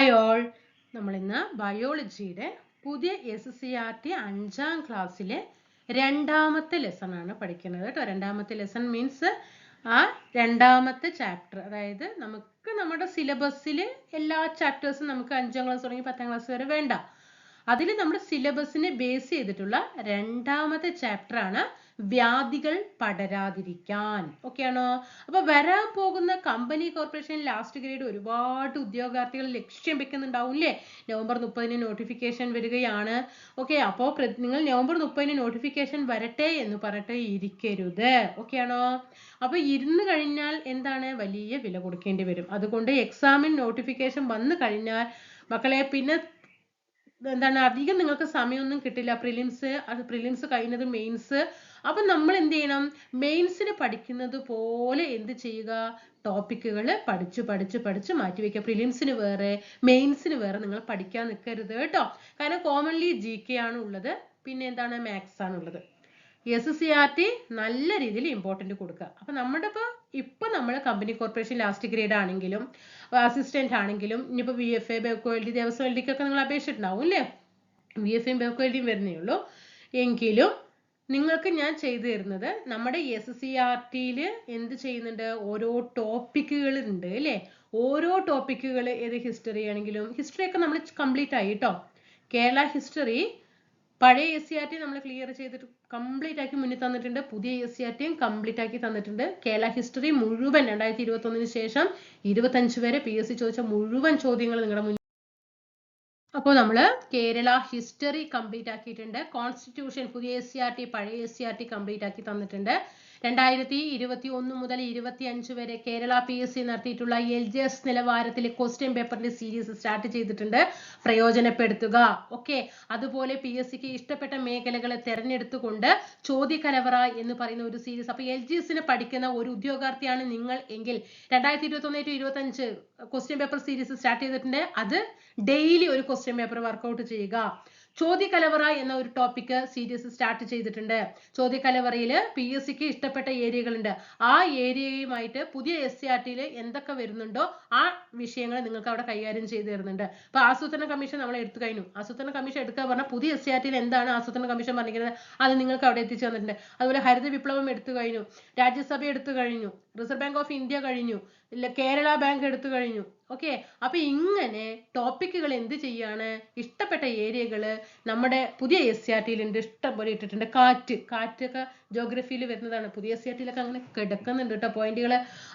Bowel നമ്മൾ ഇന്ന് ബയോളജിയുടെ പുതിയ എസ് സി ആർ ടി അഞ്ചാം ക്ലാസ്സിലെ രണ്ടാമത്തെ ലെസൺ ആണ് പഠിക്കുന്നത് കേട്ടോ. രണ്ടാമത്തെ ലെസൺ മീൻസ് ആ രണ്ടാമത്തെ ചാപ്റ്റർ അതായത് നമുക്ക് നമ്മുടെ സിലബസിൽ എല്ലാ ചാപ്റ്റേഴ്സും നമുക്ക് അഞ്ചാം ക്ലാസ് തുടങ്ങി പത്താം ക്ലാസ് വരെ വേണ്ട. അതിൽ നമ്മുടെ സിലബസിനെ ബേസ് ചെയ്തിട്ടുള്ള രണ്ടാമത്തെ ചാപ്റ്റർ ആണ് വ്യാധികൾ പടരാതിരിക്കാൻ. ഓക്കെയാണോ? അപ്പൊ വരാൻ പോകുന്ന കമ്പനി കോർപ്പറേഷൻ ലാസ്റ്റ് ഗ്രേഡ് ഒരുപാട് ഉദ്യോഗാർത്ഥികൾ ലക്ഷ്യം വെക്കുന്നുണ്ടാവും അല്ലേ നവംബർ മുപ്പതിന് നോട്ടിഫിക്കേഷൻ വരികയാണ്. ഓക്കെ അപ്പോൾ നിങ്ങൾ നവംബർ മുപ്പതിന് നോട്ടിഫിക്കേഷൻ വരട്ടെ എന്ന് പറഞ്ഞിട്ട് ഇരിക്കരുത്. ഓക്കെയാണോ? അപ്പൊ ഇരുന്ന് കഴിഞ്ഞാൽ എന്താണ്? വലിയ വില കൊടുക്കേണ്ടി വരും. അതുകൊണ്ട് എക്സാമിൻ നോട്ടിഫിക്കേഷൻ വന്നു കഴിഞ്ഞാൽ മക്കളെ പിന്നെ എന്താണ്? അധികം നിങ്ങൾക്ക് സമയമൊന്നും കിട്ടില്ല. പ്രിലിംസ് അത് പ്രിലിംസ് കഴിഞ്ഞത് മെയിൻസ് അപ്പൊ നമ്മൾ എന്ത് ചെയ്യണം? മെയിൻസിന് പഠിക്കുന്നത് പോലെ എന്ത് ചെയ്യുക? ടോപ്പിക്കുകൾ പഠിച്ചു പഠിച്ച് പഠിച്ച് മാറ്റി വെക്കുക. പ്രിലിംസിന് വേറെ മെയിൻസിന് വേറെ നിങ്ങൾ പഠിക്കാൻ നിൽക്കരുത് കേട്ടോ. കാരണം കോമൺലി ജി കെ ആണ് ഉള്ളത്. പിന്നെ എന്താണ്? മാത്സ് ആണ് ഉള്ളത്. എസ് സി ആർ ടി നല്ല രീതിയിൽ ഇമ്പോർട്ടന്റ് കൊടുക്കുക. അപ്പൊ നമ്മുടെ ഇപ്പൊ ഇപ്പൊ നമ്മൾ കമ്പനി കോർപ്പറേഷൻ ലാസ്റ്റ് ഗ്രേഡ് ആണെങ്കിലും അസിസ്റ്റന്റ് ആണെങ്കിലും ഇനിയിപ്പോൾ വി എഫ് എ ബെക്കോയിൽഡി ദേവസ്വം എൽഡിക്കൊക്കെ നിങ്ങൾ അപേക്ഷിച്ചിട്ടുണ്ടാവും അല്ലേ? വി എഫ് എയും വരുന്നേ ഉള്ളൂ. എങ്കിലും നിങ്ങൾക്ക് ഞാൻ ചെയ്തു തരുന്നത് നമ്മുടെ എസ് സി ആർ ടിയിൽ എന്ത് ചെയ്യുന്നുണ്ട്? ഓരോ ടോപ്പിക്കുകൾ ഉണ്ട് അല്ലേ? ഓരോ ടോപ്പിക്കുകൾ ഏത് ഹിസ്റ്ററി ആണെങ്കിലും ഹിസ്റ്ററി ഒക്കെ നമ്മൾ കംപ്ലീറ്റ് ആയി കേട്ടോ കേരള ഹിസ്റ്ററി പഴയ എസ് സി ആർ ടി നമ്മൾ ക്ലിയർ ചെയ്തിട്ട് കംപ്ലീറ്റ് ആക്കി മുന്നിൽ തന്നിട്ടുണ്ട്. പുതിയ എസ് സി ആർ ടിയും കംപ്ലീറ്റ് ആക്കി തന്നിട്ടുണ്ട്. കേരള ഹിസ്റ്ററി മുഴുവൻ രണ്ടായിരത്തി ഇരുപത്തി ഒന്നിന് ശേഷം ഇരുപത്തഞ്ച് വരെ പി എസ് സി ചോദിച്ച മുഴുവൻ ചോദ്യങ്ങൾ നിങ്ങളുടെ മുന്നിൽ അപ്പോൾ നമ്മൾ കേരള ഹിസ്റ്ററി കംപ്ലീറ്റ് ആക്കിയിട്ടുണ്ട്. കോൺസ്റ്റിറ്റ്യൂഷൻ പുതിയ എസ് സി ആർ ടി പഴയ S C R T complete ആക്കി തന്നിട്ടുണ്ട്. രണ്ടായിരത്തി ഇരുപത്തി ഒന്ന് മുതൽ ഇരുപത്തി അഞ്ച് വരെ കേരള പി എസ് സി നടത്തിയിട്ടുള്ള എൽ ജി എസ് നിലവാരത്തിലെ ക്വസ്റ്റ്യൻ പേപ്പറിന്റെ സീരീസ് സ്റ്റാർട്ട് ചെയ്തിട്ടുണ്ട്. പ്രയോജനപ്പെടുത്തുക. ഓക്കെ അതുപോലെ പി എസ് സിക്ക് ഇഷ്ടപ്പെട്ട മേഖലകളെ തെരഞ്ഞെടുത്തുകൊണ്ട് ചോദ്യകലവറ എന്ന് പറയുന്ന ഒരു സീരീസ് അപ്പൊ എൽ ജി എസിന് പഠിക്കുന്ന ഒരു ഉദ്യോഗാർത്ഥിയാണ് നിങ്ങൾ എങ്കിൽ രണ്ടായിരത്തി ഇരുപത്തി ഒന്ന് ടു ഇരുപത്തി അഞ്ച് ക്വസ്റ്റ്യൻ പേപ്പർ സീരീസ് സ്റ്റാർട്ട് ചെയ്തിട്ടുണ്ട്. അത് ഡെയിലി ഒരു ക്വസ്റ്റ്യൻ പേപ്പർ വർക്കൗട്ട് ചെയ്യുക. ചോദ്യകലവറ എന്ന ഒരു ടോപ്പിക് സീരീസ് സ്റ്റാർട്ട് ചെയ്തിട്ടുണ്ട്. ചോദ്യകലവറയിൽ പി എസ് സിക്ക് ഇഷ്ടപ്പെട്ട ഏരിയകളുണ്ട് ആ ഏരിയയുമായിട്ട് പുതിയ എസ് സി ആർ ടിയിൽ എന്തൊക്കെ വരുന്നുണ്ടോ ആ വിഷയങ്ങൾ നിങ്ങൾക്ക് അവിടെ കൈകാര്യം ചെയ്തു തരുന്നുണ്ട്. അപ്പൊ ആസൂത്രണ കമ്മീഷൻ നമ്മൾ എടുത്തു കഴിഞ്ഞു. ആസൂത്രണ കമ്മീഷൻ എടുക്കുക പറഞ്ഞാൽ പുതിയ എസ് സി ആർ ടിയിൽ എന്താണ് ആസൂത്രണ കമ്മീഷൻ പറഞ്ഞിരിക്കുന്നത് അത് നിങ്ങൾക്ക് അവിടെ എത്തിച്ചു തന്നിട്ടുണ്ട്. അതുപോലെ ഹരിത വിപ്ലവം എടുത്തു കഴിഞ്ഞു. രാജ്യസഭ എടുത്തു കഴിഞ്ഞു. റിസർവ് ബാങ്ക് ഓഫ് ഇന്ത്യ കഴിഞ്ഞു. കേരള ബാങ്ക് എടുത്തു കഴിഞ്ഞു. ഓക്കെ അപ്പൊ ഇങ്ങനെ ടോപ്പിക്കുകൾ എന്ത് ചെയ്യാണ്? ഇഷ്ടപ്പെട്ട ഏരിയകൾ നമ്മുടെ പുതിയ എസ് സി ആർ ടിയിലുണ്ട് ഇഷ്ടം പോലെ ഇട്ടിട്ടുണ്ട്. കാറ്റ്. കാറ്റൊക്കെ ജോഗ്രഫിയിൽ വരുന്നതാണ്. പുതിയ എസ് സി ആർ ടിയിലൊക്കെ അങ്ങനെ കിടക്കുന്നുണ്ട് കേട്ടോ പോയിന്റുകൾ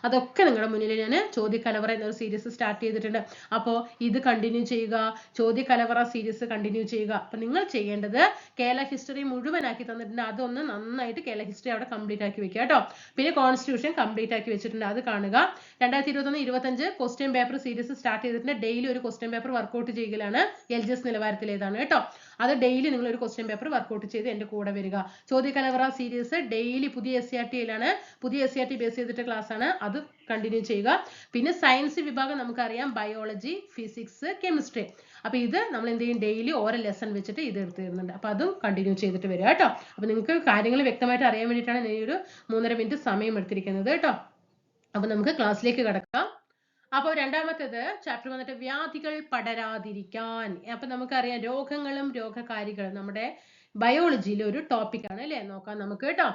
അതൊക്കെ നിങ്ങളുടെ മുന്നിൽ ഞാൻ ചോദ്യകലവറ എന്നൊരു സീരീസ് സ്റ്റാർട്ട് ചെയ്തിട്ടുണ്ട്. അപ്പോൾ ഇത് കണ്ടിന്യൂ ചെയ്യുക. ചോദ്യകലവറ സീരീസ് കണ്ടിന്യൂ ചെയ്യുക. അപ്പൊ നിങ്ങൾ ചെയ്യേണ്ടത് കേരള ഹിസ്റ്ററി മുഴുവനാക്കി തന്നിട്ടുണ്ട്. അതൊന്ന് നന്നായിട്ട് കേരള ഹിസ്റ്ററി അവിടെ കംപ്ലീറ്റ് ആക്കി വെക്കുക കേട്ടോ പിന്നെ കോൺസ്റ്റിറ്റ്യൂഷൻ കംപ്ലീറ്റ് ആക്കി വെച്ചിട്ടുണ്ട്. അത് കാണുക. രണ്ടായിരത്തി ഇരുപത്തൊന്ന് ഇരുപത്തഞ്ച് ക്വസ്റ്റ്യൻ പേപ്പർ സീരീസ് സ്റ്റാർട്ട് ചെയ്തിട്ടുണ്ട്. ഡെയിലി ഒരു ക്വസ്റ്റ്യൻ പേപ്പർ വർക്കൗട്ട് ചെയ്യലാണ്. എൽ ജി എസ് നിലവാരത്തിലേതാണ്. കേട്ടോ? അത് ഡെയിലി നിങ്ങൾ ഒരു ക്വസ്റ്റ്യൻ പേപ്പർ വർക്കൗട്ട് ചെയ്ത് എന്റെ കൂടെ വരിക. ചോദ്യകലവറ സീരീസ് ഡെയിലി പുതിയ എസ് സി ആർ ടിയിലാണ് പുതിയ S C R T base ചെയ്തിട്ട് ക്ലാസ് ആണ്. അത് കണ്ടിന്യൂ ചെയ്യുക. പിന്നെ സയൻസ് വിഭാഗം നമുക്കറിയാം. ബയോളജി ഫിസിക്സ് കെമിസ്ട്രി അപ്പൊ ഇത് നമ്മൾ എന്ത് ചെയ്യും? ഡെയിലി ഓരോ ലെസൺ വെച്ചിട്ട് ഇത് എടുത്ത് തരുന്നുണ്ട്. അപ്പൊ അതും കണ്ടിന്യൂ ചെയ്തിട്ട് വരിക കേട്ടോ. അപ്പൊ നിങ്ങൾക്ക് കാര്യങ്ങൾ വ്യക്തമായിട്ട് അറിയാൻ വേണ്ടിയിട്ടാണ് ഞാൻ ഈ ഒരു മൂന്നര മിനിറ്റ് സമയം എടുത്തിരിക്കുന്നത് കേട്ടോ. അപ്പൊ നമുക്ക് ക്ലാസ്സിലേക്ക് കിടക്കാം. അപ്പോൾ രണ്ടാമത്തേത് ചാപ്റ്റർ വന്നിട്ട് വ്യാധികൾ പടരാതിരിക്കാൻ. അപ്പൊ നമുക്കറിയാം രോഗങ്ങളും രോഗകാരികളും നമ്മുടെ ബയോളജിയിലെ ഒരു ടോപ്പിക് ആണ് അല്ലേ? നോക്കാം നമുക്ക് കേട്ടോ.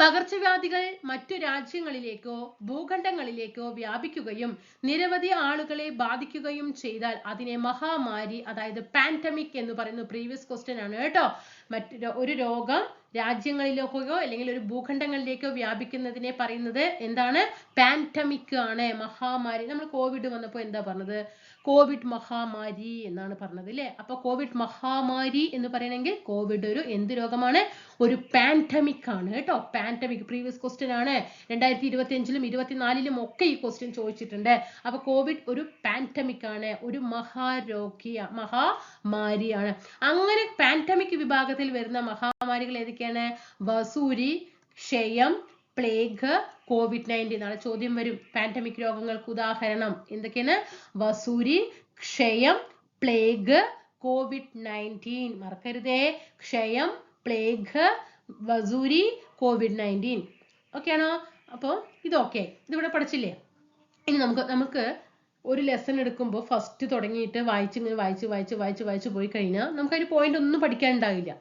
പകർച്ചവ്യാധികൾ മറ്റു രാജ്യങ്ങളിലേക്കോ ഭൂഖണ്ഡങ്ങളിലേക്കോ വ്യാപിക്കുകയും നിരവധി ആളുകളെ ബാധിക്കുകയും ചെയ്താൽ അതിനെ മഹാമാരി അതായത് പാൻഡമിക് എന്ന് പറയുന്ന പ്രീവിയസ് ക്വസ്റ്റ്യൻ ആണ് കേട്ടോ. മറ്റു ഒരു രോഗം രാജ്യങ്ങളിലേക്കോ അല്ലെങ്കിൽ ഒരു ഭൂഖണ്ഡങ്ങളിലേക്കോ വ്യാപിക്കുന്നതിനെ പറയുന്നത് എന്താണ്? പാൻഡമിക് ആണ്. മഹാമാരി. നമ്മൾ കോവിഡ് വന്നപ്പോൾ എന്താ പറഞ്ഞത്? കോവിഡ് മഹാമാരി എന്നാണ് പറഞ്ഞത് അല്ലേ അപ്പൊ കോവിഡ് മഹാമാരി എന്ന് പറയണമെങ്കിൽ കോവിഡ് ഒരു എന്ത് രോഗമാണ്? ഒരു പാൻഡമിക് ആണ് കേട്ടോ. പാൻഡമിക് പ്രീവിയസ് ക്വസ്റ്റ്യൻ ആണ്. രണ്ടായിരത്തി ഇരുപത്തി അഞ്ചിലും ഇരുപത്തിനാലിലും ഒക്കെ ഈ ക്വസ്റ്റ്യൻ ചോദിച്ചിട്ടുണ്ട്. അപ്പൊ കോവിഡ് ഒരു പാൻഡമിക് ആണ് ഒരു മഹാരോഗിയ മഹാമാരിയാണ്. അങ്ങനെ പാൻഡമിക് വിഭാഗത്തിൽ വരുന്ന മഹാമാരികൾ ഏതൊക്കെയാണ്? വസൂരി ക്ഷയം പ്ലേഗ് കോവിഡ് നയന്റീൻ നാളെ ചോദ്യം വരും. പാൻഡമിക് രോഗങ്ങൾക്ക് ഉദാഹരണം എന്തൊക്കെയാണ്? വസൂരി ക്ഷയം പ്ലേഗ് കോവിഡ് നയന്റീൻ മറക്കരുതേ. ക്ഷയം പ്ലേഗ് വസൂരി കോവിഡ് നയന്റീൻ ഓക്കെ ആണോ അപ്പോൾ ഇതൊക്കെ ഇതിവിടെ പഠിച്ചില്ലേ? ഇനി നമുക്ക് നമുക്ക് ഒരു ലെസൺ എടുക്കുമ്പോൾ ഫസ്റ്റ് തുടങ്ങിയിട്ട് വായിച്ച് ഇങ്ങനെ വായിച്ച് വായിച്ച് വായിച്ച് വായിച്ച് പോയി കഴിഞ്ഞാൽ നമുക്ക് അതിന് പോയിന്റ് ഒന്നും പഠിക്കാൻ ഉണ്ടാവില്ല.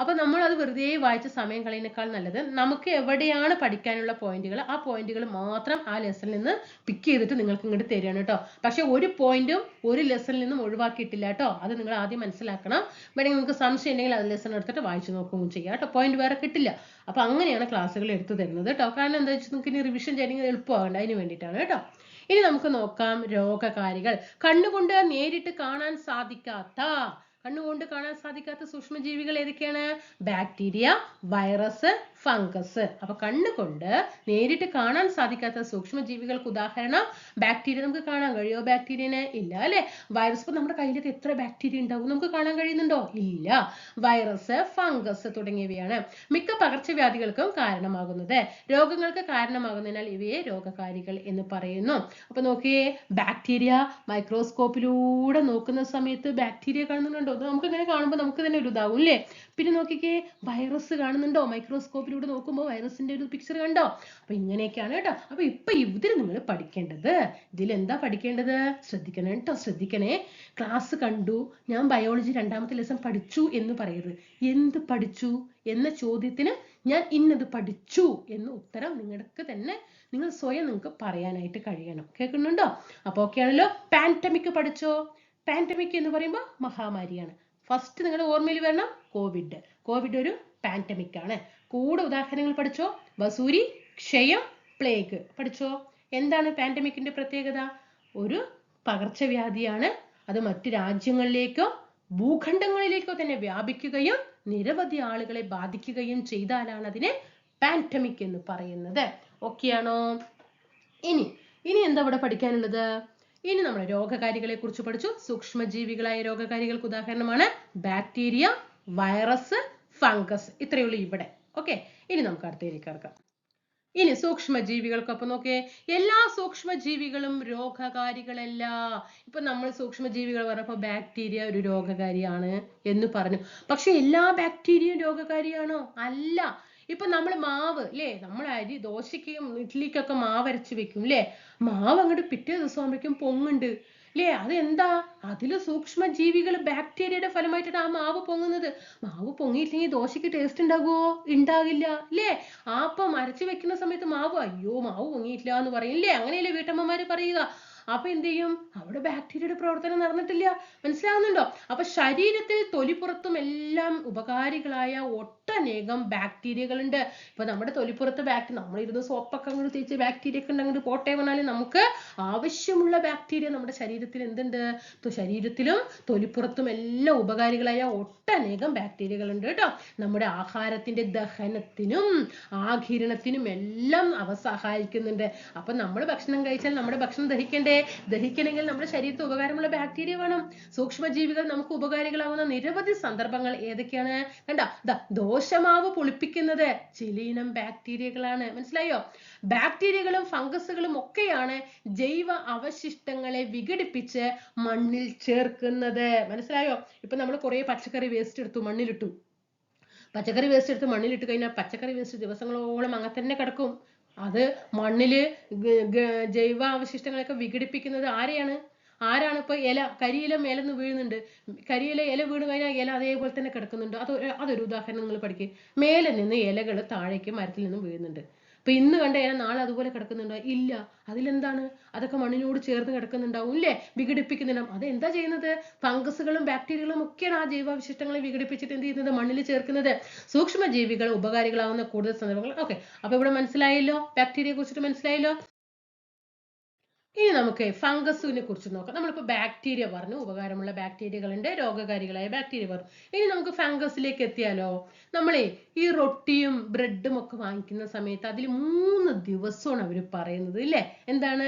അപ്പൊ നമ്മൾ അത് വെറുതെ വായിച്ച് സമയം കളയുന്നേക്കാൾ നല്ലത് നമുക്ക് എവിടെയാണ് പഠിക്കാനുള്ള പോയിന്റുകൾ? ആ പോയിന്റുകൾ മാത്രം ആ ലെസണിൽ നിന്ന് പിക്ക് ചെയ്തിട്ട് നിങ്ങൾക്ക് ഇങ്ങോട്ട് തരികയാണ് കേട്ടോ. പക്ഷെ ഒരു പോയിന്റും ഒരു ലെസണിൽ നിന്നും ഒഴിവാക്കിയിട്ടില്ല കേട്ടോ. അത് നിങ്ങൾ ആദ്യം മനസ്സിലാക്കണം. വേണമെങ്കിൽ നിങ്ങൾക്ക് സംശയം ഉണ്ടെങ്കിൽ അത് ലെസൺ എടുത്തിട്ട് വായിച്ചു നോക്കുകയും ചെയ്യാം കേട്ടോ. പോയിന്റ് വേറെ കിട്ടില്ല. അപ്പൊ അങ്ങനെയാണ് ക്ലാസ്സുകൾ എടുത്തു തരുന്നത് കേട്ടോ. കാരണം എന്താ വെച്ചാൽ നിങ്ങൾക്ക് ഇനി റിവിഷൻ ചെയ്യണമെങ്കിൽ എളുപ്പമാകണ്ട. അതിന് വേണ്ടിയിട്ടാണ് കേട്ടോ. ഇനി നമുക്ക് നോക്കാം രോഗകാരികൾ. കണ്ണുകൊണ്ട് നേരിട്ട് കാണാൻ സാധിക്കാത്ത കണ്ണുകൊണ്ട് കാണാൻ സാധിക്കാത്ത സൂക്ഷ്മജീവികൾ ഏതൊക്കെയാണ്? Bacteria virus fungus. അപ്പൊ കണ്ണുകൊണ്ട് നേരിട്ട് കാണാൻ സാധിക്കാത്ത സൂക്ഷ്മജീവികൾക്ക് ഉദാഹരണം ബാക്ടീരിയ നമുക്ക് കാണാൻ കഴിയോ? ബാക്ടീരിയനെ ഇല്ല അല്ലെ? വൈറസ് ഇപ്പൊ നമ്മുടെ കയ്യിലൊക്കെ എത്ര ബാക്ടീരിയ ഉണ്ടാവും? നമുക്ക് കാണാൻ കഴിയുന്നുണ്ടോ? ഇല്ല. വൈറസ് ഫംഗസ് തുടങ്ങിയവയാണ് മിക്ക പകർച്ചവ്യാധികൾക്കും കാരണമാകുന്നത്. രോഗങ്ങൾക്ക് കാരണമാകുന്നതിനാൽ ഇവയെ രോഗകാരികൾ എന്ന് പറയുന്നു. അപ്പൊ നോക്കിയേ ബാക്ടീരിയ മൈക്രോസ്കോപ്പിലൂടെ നോക്കുന്ന സമയത്ത് ബാക്ടീരിയ കാണുന്നുണ്ടോ? നമുക്ക് ഇങ്ങനെ കാണുമ്പോൾ നമുക്ക് തന്നെ ഒരു ഇതാവും അല്ലേ? പിന്നെ നോക്കിക്കേ വൈറസ് കാണുന്നുണ്ടോ? മൈക്രോസ്കോപ്പിലൂടെ നോക്കുമ്പോൾ വൈറസിന്റെ ഒരു പിക്ചർ കണ്ടോ? അപ്പൊ ഇങ്ങനെയൊക്കെയാണ് കേട്ടോ. അപ്പൊ ഇപ്പൊ ഇതിൽ നിങ്ങൾ പഠിക്കേണ്ടത്. ഇതിൽ എന്താ പഠിക്കേണ്ടത്? ശ്രദ്ധിക്കണം കേട്ടോ ശ്രദ്ധിക്കണേ. ക്ലാസ് കണ്ടു. ഞാൻ ബയോളജി രണ്ടാമത്തെ ലെസൺ പഠിച്ചു എന്ന് പറയരുത്. എന്ത് പഠിച്ചു? എന്ന ചോദ്യത്തിന് ഞാൻ ഇന്നത് പഠിച്ചു എന്ന് ഉത്തരം നിങ്ങൾക്ക് തന്നെ നിങ്ങൾ സ്വയം നിങ്ങൾക്ക് പറയാനായിട്ട് കഴിയണം. കേൾക്കുന്നുണ്ടോ? അപ്പൊ ഓക്കെ ആണല്ലോ. പാൻഡമിക് പഠിച്ചോ? പാൻഡമിക് എന്ന് പറയുമ്പോൾ മഹാമാരിയാണ്. ഫസ്റ്റ് നിങ്ങളുടെ ഓർമ്മയിൽ വരണം. കോവിഡ് കോവിഡ് ഒരു പാൻഡമിക് ആണ്. കൂടെ ഉദാഹരണങ്ങൾ പഠിച്ചോ? വസൂരി ക്ഷയം പ്ലേഗ്. പഠിച്ചോ? എന്താണ് പാൻഡമിക്കിന്റെ പ്രത്യേകത? ഒരു പകർച്ചവ്യാധിയാണ്. അത് മറ്റു രാജ്യങ്ങളിലേക്കോ ഭൂഖണ്ഡങ്ങളിലേക്കോ തന്നെ വ്യാപിക്കുകയും നിരവധി ആളുകളെ ബാധിക്കുകയും ചെയ്താലാണ് അതിനെ പാൻഡമിക് എന്ന് പറയുന്നത്. ഓക്കെയാണോ ഇനി ഇനി എന്താ ഇവിടെ പഠിക്കാനുള്ളത്? ഇനി നമ്മൾ രോഗകാരികളെ കുറിച്ച് പഠിച്ചു. സൂക്ഷ്മജീവികളായ രോഗകാരികൾക്ക് ഉദാഹരണമാണ് ബാക്ടീരിയ വൈറസ് ഫംഗസ് ഇത്രയേ ഉള്ളൂ ഇവിടെ. ഓക്കെ ഇനി നമുക്ക് അടുത്തതിലേക്ക് കിടക്കാം. ഇനി സൂക്ഷ്മ ജീവികൾക്കൊപ്പം നോക്കിയേ എല്ലാ സൂക്ഷ്മ ജീവികളും രോഗകാരികളല്ല. ഇപ്പൊ നമ്മൾ സൂക്ഷ്മ ജീവികൾ പറഞ്ഞപ്പോ ബാക്ടീരിയ ഒരു രോഗകാരിയാണ് എന്ന് പറഞ്ഞു. പക്ഷെ എല്ലാ ബാക്ടീരിയയും രോഗകാരിയാണോ? അല്ല. ഇപ്പൊ നമ്മൾ മാവ് അല്ലേ നമ്മൾ അരി ദോശയ്ക്കും ഇഡ്ഡലിക്കൊക്കെ മാവ് അരച്ച് വെക്കും അല്ലേ മാവ് അങ്ങോട്ട് പിറ്റേ ദിവസം ആകുമ്പോഴേക്കും പൊങ്ങുണ്ട് അല്ലേ അതെന്താ? അതിൽ സൂക്ഷ്മ ജീവികൾ ബാക്ടീരിയയുടെ ഫലമായിട്ടാണ് ആ മാവ് പൊങ്ങുന്നത്. മാവ് പൊങ്ങിയില്ലെങ്കിൽ ദോശയ്ക്ക് ടേസ്റ്റ് ഉണ്ടാകുമോ ഉണ്ടാകില്ല. അല്ലേ ആപ്പം അരച്ച് വെക്കുന്ന സമയത്ത് മാവ് അയ്യോ മാവ് പൊങ്ങിയിട്ടില്ല എന്ന് പറയും. അല്ലേ അങ്ങനെയല്ലേ വീട്ടമ്മമാര് പറയുക. അപ്പൊ എന്ത് ചെയ്യും? അവിടെ ബാക്ടീരിയയുടെ പ്രവർത്തനം നടന്നിട്ടില്ല. മനസ്സിലാകുന്നുണ്ടോ അപ്പൊ ശരീരത്തിൽ തൊലിപ്പുറത്തും എല്ലാം ഉപകാരികളായ ഒട്ടനേകം ബാക്ടീരിയകളുണ്ട് ഇപ്പൊ നമ്മുടെ തൊലിപ്പുറത്ത് ബാക്ടീരിയ നമ്മളിരുന്ന് സോപ്പൊക്കെ അങ്ങോട്ട് തേച്ച് ബാക്ടീരിയ ഒക്കെ അങ്ങോട്ട് പോട്ടെ പറഞ്ഞാലും നമുക്ക് ആവശ്യമുള്ള ബാക്ടീരിയ നമ്മുടെ ശരീരത്തിൽ എന്തുണ്ട്? ശരീരത്തിലും തൊലിപ്പുറത്തും എല്ലാം ഉപകാരികളായ ഒട്ടനേകം ബാക്ടീരിയകളുണ്ട് കേട്ടോ. നമ്മുടെ ആഹാരത്തിന്റെ ദഹനത്തിനും ആഘിരണത്തിനും എല്ലാം അവ സഹായിക്കുന്നുണ്ട്. അപ്പൊ നമ്മൾ ഭക്ഷണം കഴിച്ചാൽ നമ്മുടെ ഭക്ഷണം ദഹിക്കണ്ടേ? ദഹിക്കണമെങ്കിൽ നമ്മുടെ ശരീരത്തിൽ ഉപകാരമുള്ള ബാക്ടീരിയ വേണം. സൂക്ഷ്മജീവികൾ നമുക്ക് ഉപകാരികളാവുന്ന നിരവധി സന്ദർഭങ്ങൾ ഏതൊക്കെയാണ്? കണ്ട? ദാ ദോശമാവ് പുളിപ്പിക്കുന്നത് ചിലയിനം ബാക്ടീരിയകളാണ്. മനസ്സിലായോ? ബാക്ടീരിയകളും ഫംഗസുകളും ഒക്കെയാണ് ജൈവ അവശിഷ്ടങ്ങളെ വിഘടിപ്പിച്ച് മണ്ണിൽ ചേർക്കുന്നത്. മനസ്സിലായോ? ഇപ്പൊ നമ്മൾ കുറെ പച്ചക്കറി വേസ്റ്റ് എടുത്തു മണ്ണിലിട്ടു. പച്ചക്കറി വേസ്റ്റ് എടുത്ത് മണ്ണിലിട്ട് കഴിഞ്ഞാൽ പച്ചക്കറി വേസ്റ്റ് ദിവസങ്ങളോളം അങ്ങനെ തന്നെ കിടക്കും. അത് മണ്ണിൽ ജൈവ അവശിഷ്ടങ്ങളൊക്കെ വിഘടിപ്പിക്കുന്നത് ആരെയാണ്? ആരാണ് ഇപ്പൊ ഇല കരിയില മേലെന്ന് വീഴുന്നുണ്ട്. കരിയില ഇല വീണ് കഴിഞ്ഞാൽ ഇല അതേപോലെ തന്നെ കിടക്കുന്നുണ്ട്. അത് അതൊരു ഉദാഹരണം നിങ്ങൾ പഠിക്കുക മേലെ നിന്ന് ഇലകൾ താഴേക്ക് മരത്തിൽ നിന്ന് വീഴുന്നുണ്ട്. അപ്പൊ ഇന്ന് കണ്ട ഇല നാളെ അതുപോലെ കിടക്കുന്നുണ്ടോ? ഇല്ല. അതിലെന്താണ്? അതൊക്കെ മണ്ണിനോട് ചേർന്ന് കിടക്കുന്നുണ്ടാവും ഇല്ലേ? വിഘടിപ്പിക്കുന്നുണ്ടാവും. അത് എന്താ ചെയ്യുന്നത്? ഫംഗസുകളും ബാക്ടീരിയകളും ഒക്കെയാണ് ആ ജൈവാവശിഷ്ടങ്ങളെ വിഘടിപ്പിച്ചിട്ട് എന്ത് ചെയ്യുന്നത്? മണ്ണിൽ ചേർക്കുന്നത്. സൂക്ഷ്മജീവികൾ ഉപകാരികളാവുന്ന കൂടുതൽ സന്ദർഭങ്ങൾ. ഓക്കെ. അപ്പൊ ഇവിടെ മനസ്സിലായല്ലോ? ബാക്ടീരിയയെ കുറിച്ചിട്ട് മനസ്സിലായല്ലോ? ഇനി നമുക്ക് ഫംഗസിനെ കുറിച്ച് നോക്കാം. നമ്മളിപ്പോ ബാക്ടീരിയ പറഞ്ഞു ഉപകാരമുള്ള ബാക്ടീരിയകളുണ്ട് രോഗകാരികളായ ബാക്ടീരിയ പറഞ്ഞു. ഇനി നമുക്ക് ഫംഗസിലേക്ക് എത്തിയാലോ? നമ്മളെ ഈ റൊട്ടിയും ബ്രെഡും ഒക്കെ വാങ്ങിക്കുന്ന സമയത്ത് അതിൽ മൂന്ന് ദിവസമാണ് അവർ പറയുന്നത് ഇല്ലേ? എന്താണ്?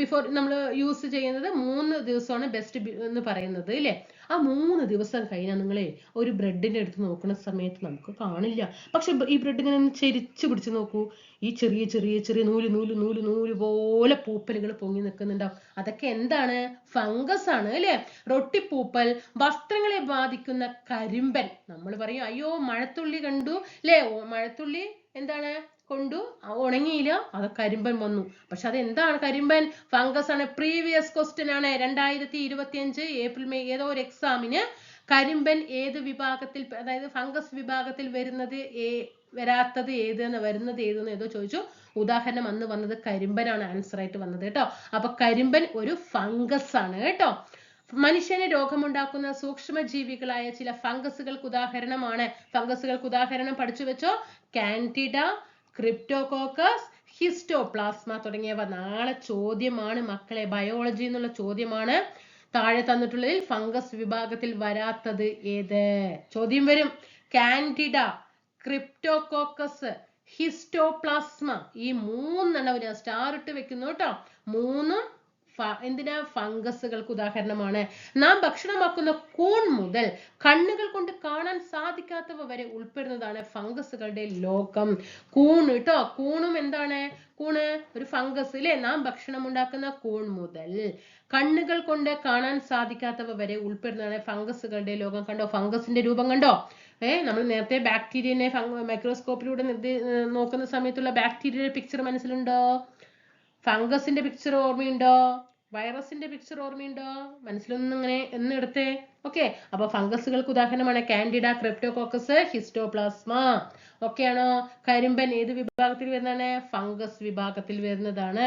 ബിഫോർ നമ്മൾ യൂസ് ചെയ്യുന്നത് മൂന്ന് ദിവസമാണ് ബെസ്റ്റ് എന്ന് പറയുന്നത് ഇല്ലേ? ആ മൂന്ന് ദിവസം കഴിഞ്ഞാൽ നിങ്ങളെ ഒരു ബ്രെഡിന്റെ അടുത്ത് നോക്കുന്ന സമയത്ത് നമുക്ക് കാണില്ല. പക്ഷെ ഈ ബ്രെഡ് ഇങ്ങനെ ചെരിച്ചു പിടിച്ച് നോക്കൂ. ഈ ചെറിയ ചെറിയ ചെറിയ നൂൽ നൂൽ നൂൽ നൂൽ പോലെ പൂപ്പലുകൾ പൊങ്ങി നിൽക്കുന്നുണ്ടാവും അതൊക്കെ എന്താണ്? ഫംഗസ് ആണ് അല്ലേ? റൊട്ടിപ്പൂപ്പൽ വസ്ത്രങ്ങളെ ബാധിക്കുന്ന കരിമ്പൻ. നമ്മൾ പറയും അയ്യോ മഴത്തുള്ളി കണ്ടു. അല്ലേ മഴത്തുള്ളി എന്താണ്? കൊണ്ടു. ഉണങ്ങിയില്ല. അത് കരിമ്പൻ വന്നു. പക്ഷെ അത് എന്താണ് കരിമ്പൻ? ഫംഗസ് ആണ്. പ്രീവിയസ് ക്വസ്റ്റ്യൻ ആണ്. രണ്ടായിരത്തി ഇരുപത്തി അഞ്ച് ഏപ്രിൽ മെയ് ഏതോ ഒരു എക്സാമിന് കരിമ്പൻ ഏത് വിഭാഗത്തിൽ അതായത് ഫംഗസ് വിഭാഗത്തിൽ വരുന്നത് ഏ വരാത്തത് ഏതെന്ന് വരുന്നത് ഏതെന്ന് ഏതോ ചോദിച്ചു. ഉദാഹരണം അന്ന് വന്നത് കരിമ്പനാണ് ആൻസർ ആയിട്ട് വന്നത് കേട്ടോ. അപ്പൊ കരിമ്പൻ ഒരു ഫംഗസ് ആണ് കേട്ടോ. മനുഷ്യന് രോഗമുണ്ടാക്കുന്ന സൂക്ഷ്മജീവികളായ ചില ഫംഗസുകൾക്ക് ഉദാഹരണമാണ്. ഫംഗസുകൾക്ക് ഉദാഹരണം പഠിച്ചു വെച്ചോ? കാൻഡിഡ ക്രിപ്റ്റോകോക്കസ് ഹിസ്റ്റോപ്ലാസ്മ തുടങ്ങിയവ. നാളെ ചോദ്യമാണ് മക്കളെ. ബയോളജി എന്നുള്ള ചോദ്യമാണ് താഴെ തന്നിട്ടുള്ളതിൽ ഫംഗസ് വിഭാഗത്തിൽ വരാത്തത് ഏത്? ചോദ്യം വരും. കാൻഡിഡ ക്രിപ്റ്റോകോക്കസ് ഹിസ്റ്റോപ്ലാസ്മ ഈ മൂന്നെണ്ണം ഒരു സ്റ്റാർ ഇട്ട് വെക്കുന്നു കേട്ടോ. മൂന്നും എന്തിനാ ഫംഗസുകൾക്ക് ഉദാഹരണമാണ്? നാം ഭക്ഷണമാക്കുന്ന കൂൺ മുതൽ കണ്ണുകൾ കൊണ്ട് കാണാൻ സാധിക്കാത്തവ വരെ ഉൾപ്പെടുന്നതാണ് ഫംഗസുകളുടെ ലോകം. കൂൺ കേട്ടോ കൂണും എന്താണ്? കൂണ് ഒരു ഫംഗസ് ഇല്ലേ? നാം ഭക്ഷണം ഉണ്ടാക്കുന്ന കൂൺ മുതൽ കണ്ണുകൾ കൊണ്ട് കാണാൻ സാധിക്കാത്തവ വരെ ഉൾപ്പെടുന്നതാണ് ഫംഗസുകളുടെ ലോകം. കണ്ടോ? ഫംഗസിന്റെ രൂപം കണ്ടോ? ഏഹ് നമ്മൾ നേരത്തെ ബാക്ടീരിയനെ മൈക്രോസ്കോപ്പിലൂടെ നോക്കുന്ന സമയത്തുള്ള ബാക്ടീരിയയുടെ പിക്ചർ മനസ്സിലുണ്ടോ? ഫംഗസിന്റെ പിക്ചർ ഓർമ്മയുണ്ടോ? വൈറസിന്റെ പിക്ചർ ഓർമ്മയുണ്ടോ? മനസ്സിലൊന്നും ഇങ്ങനെ എന്ന് എടുത്തേ. ഓക്കെ അപ്പൊ ഫംഗസുകൾക്ക് ഉദാഹരണമാണ് കാൻഡിഡ ക്രിപ്റ്റോകോക്കസ് ഹിസ്റ്റോപ്ലാസ്മ. ആണോ? കരിമ്പൻ ഏത് വിഭാഗത്തിൽ വരുന്നതാണ്? ഫംഗസ് വിഭാഗത്തിൽ വരുന്നതാണ്.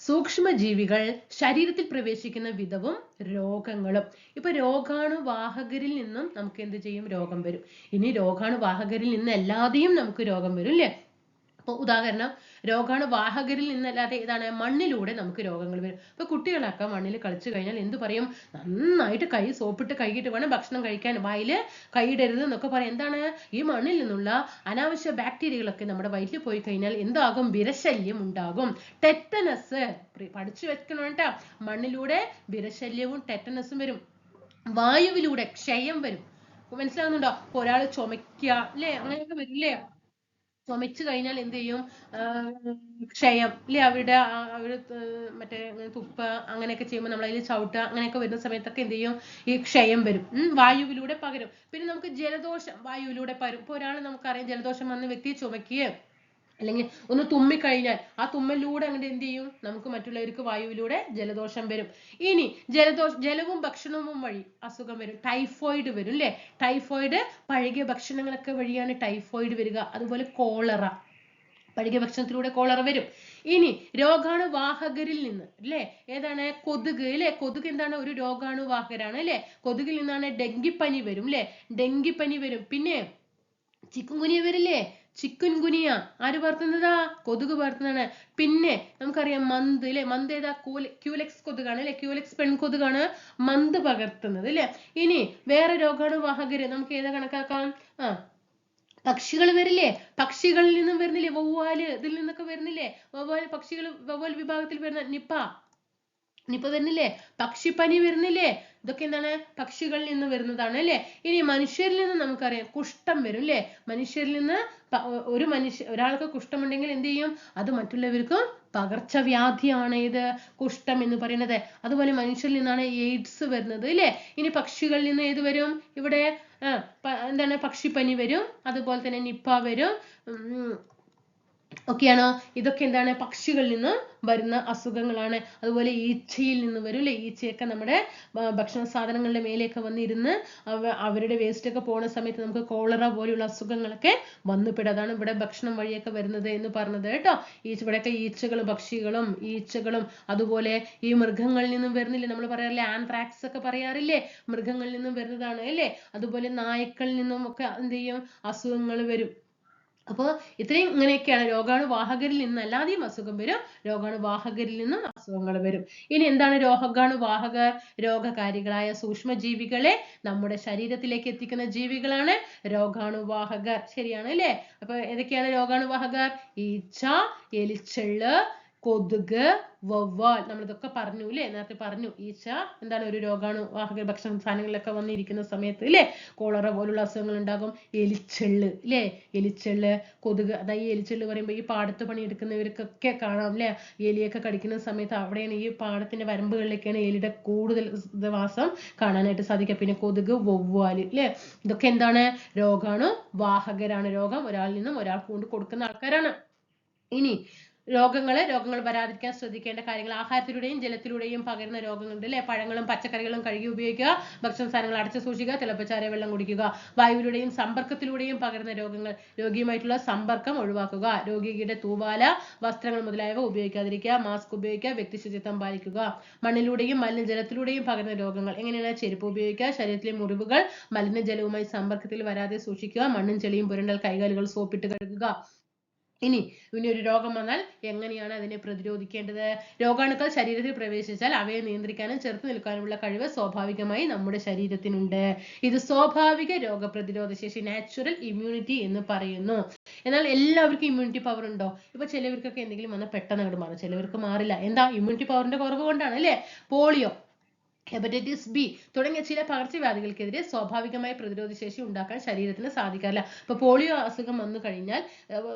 സൂക്ഷ്മജീവികൾ ശരീരത്തിൽ പ്രവേശിക്കുന്ന വിധവും രോഗങ്ങളും. ഇപ്പൊ രോഗാണുവാഹകരിൽ നിന്നും നമുക്ക് എന്ത് ചെയ്യും? രോഗം വരും. ഇനി രോഗാണുവാഹകരിൽ നിന്ന് അല്ലാതെയും നമുക്ക് രോഗം വരും അല്ലേ? അപ്പൊ ഉദാഹരണം രോഗാണുവാഹകരിൽ നിന്നല്ലാതെ ഏതാണ് മണ്ണിലൂടെ നമുക്ക് രോഗങ്ങൾ വരും. അപ്പൊ കുട്ടികളൊക്കെ മണ്ണിൽ കളിച്ചു കഴിഞ്ഞാൽ എന്ത് പറയും? നന്നായിട്ട് കൈ സോപ്പിട്ട് കൈയിട്ട് വേണം ഭക്ഷണം കഴിക്കാൻ. വായിൽ കൈയിടരുത് എന്നൊക്കെ പറയും. എന്താണ്? ഈ മണ്ണിൽ നിന്നുള്ള അനാവശ്യ ബാക്ടീരിയകളൊക്കെ നമ്മുടെ വയറ്റിൽ പോയി കഴിഞ്ഞാൽ എന്താകും? വിരശല്യം ഉണ്ടാകും. ടെറ്റനസ് പഠിച്ചു വെക്കണം കേട്ടോ. മണ്ണിലൂടെ വിരശല്യവും ടെറ്റനസും വരും. വായുവിലൂടെ ക്ഷയം വരും. മനസ്സിലാകുന്നുണ്ടോ? ഒരാൾ ചുമയ്ക്കുക അല്ലേ? അങ്ങനെയൊക്കെ വരില്ലേ ചുമച്ചു കഴിഞ്ഞാൽ എന്ത് ചെയ്യും? ക്ഷയം. ഇല്ലേ? അവർ ത- മറ്റേ തുപ്പ അങ്ങനെയൊക്കെ ചെയ്യുമ്പോൾ നമ്മൾ അതിൽ അങ്ങനെയൊക്കെ വരുന്ന സമയത്തൊക്കെ എന്ത് ചെയ്യും? ഈ ക്ഷയം വരും. വായുവിലൂടെ പകരും. പിന്നെ നമുക്ക് ജലദോഷം വായുവിലൂടെ പകരും. ഇപ്പൊ ഒരാൾ നമുക്കറിയാം ജലദോഷം വന്ന് വ്യക്തി ചുമക്കുകയോ അല്ലെങ്കിൽ ഒന്ന് തുമ്മിക്കഴിഞ്ഞാൽ ആ തുമ്മലിലൂടെ അങ്ങോട്ട് എന്ത് ചെയ്യും? നമുക്ക് മറ്റുള്ളവർക്ക് വായുവിലൂടെ ജലദോഷം വരും. ഇനി ജലദോഷ ജലവും ഭക്ഷണവും വഴി അസുഖം വരും. ടൈഫോയിഡ് വരും അല്ലേ ടൈഫോയിഡ് പഴകിയ ഭക്ഷണങ്ങളൊക്കെ വഴിയാണ് ടൈഫോയിഡ് വരിക. അതുപോലെ കോളറ പഴകിയ ഭക്ഷണത്തിലൂടെ കോളറ വരും. ഇനി രോഗാണുവാഹകരിൽ നിന്ന് അല്ലേ ഏതാണ്? കൊതുക് അല്ലെ കൊതുക് എന്താണ്? ഒരു രോഗാണുവാഹകരാണ് അല്ലെ കൊതുകിൽ നിന്നാണ് ഡെങ്കിപ്പനി വരും അല്ലെ ഡെങ്കിപ്പനി വരും. പിന്നെ ചിക്കൻ വരില്ലേ ചിക്കൻ ഗുനിയ. ആര് പറത്തുന്നതാ കൊതുക് പറത്തുന്നതാണ് പിന്നെ നമുക്കറിയാം മന്ത് അല്ലെ മന്ത് ഏതാ? ക്യൂലെക്സ് കൊതുകാണ് അല്ലെ ക്യൂലെക്സ് പെൺകൊതുകാണ് മന്ത് പകർത്തുന്നത് അല്ലെ ഇനി വേറെ രോഗാണുവാഹകര് നമുക്ക് ഏതാ കണക്കാക്കാം? ആ പക്ഷികൾ വരില്ലേ? പക്ഷികളിൽ നിന്നും വരുന്നില്ലേ? വവ്വാൽ ഇതിൽ നിന്നൊക്കെ വരുന്നില്ലേ? വവ്വാൽ പക്ഷികൾ വവ്വാൽ വിഭാഗത്തിൽ വരുന്ന നിപ്പ. നിപ്പ വരുന്നില്ലേ? പക്ഷിപ്പനി വരുന്നില്ലേ? ഇതൊക്കെ എന്താണ്? പക്ഷികളിൽ നിന്ന് വരുന്നതാണ് അല്ലെ? ഇനി മനുഷ്യരിൽ നിന്ന് നമുക്കറിയാം കുഷ്ഠം വരും അല്ലേ? മനുഷ്യരിൽ നിന്ന് ഒരു മനുഷ്യ ഒരാൾക്ക് കുഷ്ഠമുണ്ടെങ്കിൽ എന്ത് ചെയ്യും? അത് മറ്റുള്ളവർക്കും പകർച്ചവ്യാധിയാണ് ഇത് കുഷ്ഠം എന്ന് പറയുന്നത്. അതുപോലെ മനുഷ്യരിൽ നിന്നാണ് എയ്ഡ്സ് വരുന്നത് അല്ലേ? ഇനി പക്ഷികളിൽ നിന്ന് ഏത് വരും? ഇവിടെ എന്താണ്? പക്ഷിപ്പനി വരും. അതുപോലെ തന്നെ നിപ്പ വരും. ഒക്കെയാണോ. ഇതൊക്കെ എന്താണ്? പക്ഷികളിൽ നിന്ന് വരുന്ന അസുഖങ്ങളാണ്. അതുപോലെ ഈച്ചയിൽ നിന്ന് വരും അല്ലെ? ഈച്ചയൊക്കെ നമ്മുടെ ഭക്ഷണ സാധനങ്ങളുടെ മേലെയൊക്കെ വന്നിരുന്ന് അവ അവരുടെ വേസ്റ്റ് ഒക്കെ പോണ സമയത്ത് നമുക്ക് കോളറ പോലെയുള്ള അസുഖങ്ങളൊക്കെ വന്നുപെടും. അതാണ് ഇവിടെ ഭക്ഷണം വഴിയൊക്കെ വരുന്നത് എന്ന് പറഞ്ഞത് കേട്ടോ. ഈച്ച ഇവിടെയൊക്കെ ഈച്ചകളും പക്ഷികളും ഈച്ചകളും അതുപോലെ ഈ മൃഗങ്ങളിൽ നിന്നും വരുന്നില്ലേ? നമ്മൾ പറയാറില്ലേ ആന്ത്രാക്സ് ഒക്കെ പറയാറില്ലേ? മൃഗങ്ങളിൽ നിന്നും വരുന്നതാണ് അല്ലേ? അതുപോലെ നായ്ക്കളിൽ നിന്നും ഒക്കെ എന്ത് ചെയ്യും? അസുഖങ്ങൾ വരും. അപ്പോൾ ഇത്രയും ഇങ്ങനെയൊക്കെയാണ് രോഗാണുവാഹകരിൽ നിന്ന് അല്ലാതെയും അസുഖം വരും രോഗാണുവാഹകരിൽ നിന്നും അസുഖങ്ങൾ വരും. ഇനി എന്താണ് രോഗാണുവാഹകർ രോഗകാരികളായ സൂക്ഷ്മജീവികളെ നമ്മുടെ ശരീരത്തിലേക്ക് എത്തിക്കുന്ന ജീവികളാണ് രോഗാണുവാഹകർ. ശരിയാണ് അല്ലേ? അപ്പൊ ഏതൊക്കെയാണ് രോഗാണുവാഹകർ? ഈച്ച എലിച്ചെള്ള് കൊതുക് വവ്വാൽ നമ്മളിതൊക്കെ പറഞ്ഞു അല്ലേ നേരത്തെ പറഞ്ഞു. ഈച്ച എന്താണ് ഒരു രോഗാണു? വാഹക ഭക്ഷണ സാധനങ്ങളിലൊക്കെ വന്നിരിക്കുന്ന സമയത്ത് ല്ലേ? കോളറ പോലുള്ള അസുഖങ്ങൾ ഉണ്ടാകും. എലിച്ചെള്ള് അല്ലേ എലിച്ചെള്ള് കൊതുക്. അതായത് എലിച്ചെള്ള് പറയുമ്പോൾ ഈ പാടത്ത് പണിയെടുക്കുന്നവർക്കൊക്കെ കാണാം അല്ലേ എലിയൊക്കെ കടിക്കുന്ന സമയത്ത് അവിടെയാണ് ഈ പാടത്തിന്റെ വരമ്പുകളിലേക്കാണ് എലിയുടെ കൂടുതൽ വാസം കാണാനായിട്ട് സാധിക്കുക. പിന്നെ കൊതുക് വവ്വാൽ ല്ലേ? ഇതൊക്കെ എന്താണ്? രോഗാണു. വാഹകരാണ് രോഗം. ഒരാളിൽ നിന്നും ഒരാൾക്ക് കൊണ്ട് കൊടുക്കുന്ന ആൾക്കാരാണ്. ഇനി രോഗങ്ങൾ രോഗങ്ങൾ വരാതിരിക്കാൻ ശ്രദ്ധിക്കേണ്ട കാര്യങ്ങൾ ആഹാരത്തിലൂടെയും ജലത്തിലൂടെയും പകരുന്ന രോഗങ്ങളുണ്ട് അല്ലെ? പഴങ്ങളും പച്ചക്കറികളും കഴുകി ഉപയോഗിക്കുക ഭക്ഷണ സാധനങ്ങൾ അടച്ചു സൂക്ഷിക്കുക തിളപ്പിച്ചാറിയ വെള്ളം കുടിക്കുക വായുവിലൂടെയും സമ്പർക്കത്തിലൂടെയും പകരുന്ന രോഗങ്ങൾ രോഗിയുമായിട്ടുള്ള സമ്പർക്കം ഒഴിവാക്കുക രോഗിയുടെ തൂവാല വസ്ത്രങ്ങൾ മുതലായവ ഉപയോഗിക്കാതിരിക്കുക മാസ്ക് ഉപയോഗിക്കുക വ്യക്തി ശുചിത്വം പാലിക്കുക മണ്ണിലൂടെയും മലിനജലത്തിലൂടെയും പകരുന്ന രോഗങ്ങൾ എങ്ങനെയാണ് ചെരുപ്പ് ഉപയോഗിക്കുക ശരീരത്തിലെ മുറിവുകൾ മലിനജലവുമായി സമ്പർക്കത്തിൽ വരാതെ സൂക്ഷിക്കുക മണ്ണും ചെളിയും പുരണ്ടാൽ കൈകാലുകൾ സോപ്പിട്ട് കഴുകുക ഇനി ഇനി ഒരു രോഗം വന്നാൽ എങ്ങനെയാണ് അതിനെ പ്രതിരോധിക്കേണ്ടത്? രോഗാണുക്കൾ ശരീരത്തിൽ പ്രവേശിച്ചാൽ അവയെ നിയന്ത്രിക്കാനും ചെറുത്തു നിൽക്കാനുമുള്ള കഴിവ് സ്വാഭാവികമായി നമ്മുടെ ശരീരത്തിനുണ്ട്. ഇത് സ്വാഭാവിക രോഗപ്രതിരോധ ശേഷി നാച്ചുറൽ ഇമ്മ്യൂണിറ്റി എന്ന് പറയുന്നു. എന്നാൽ എല്ലാവർക്കും ഇമ്മ്യൂണിറ്റി പവർ ഉണ്ടോ? ഇപ്പൊ ചിലവർക്കൊക്കെ എന്തെങ്കിലും വന്നാൽ പെട്ടെന്ന് അങ്ങോട്ട് മാറും. ചിലവർക്ക് മാറില്ല. എന്താ? ഇമ്മ്യൂണിറ്റി പവറിന്റെ കുറവ് കൊണ്ടാണ് അല്ലേ? പോളിയോ. ഹെപ്പറ്റൈറ്റിസ് ബി തുടങ്ങിയ ചില പകർച്ചവ്യാധികൾക്കെതിരെ സ്വാഭാവികമായ പ്രതിരോധ ശേഷി ഉണ്ടാക്കാൻ ശരീരത്തിന് സാധിക്കാറില്ല. ഇപ്പൊ പോളിയോ അസുഖം വന്നു കഴിഞ്ഞാൽ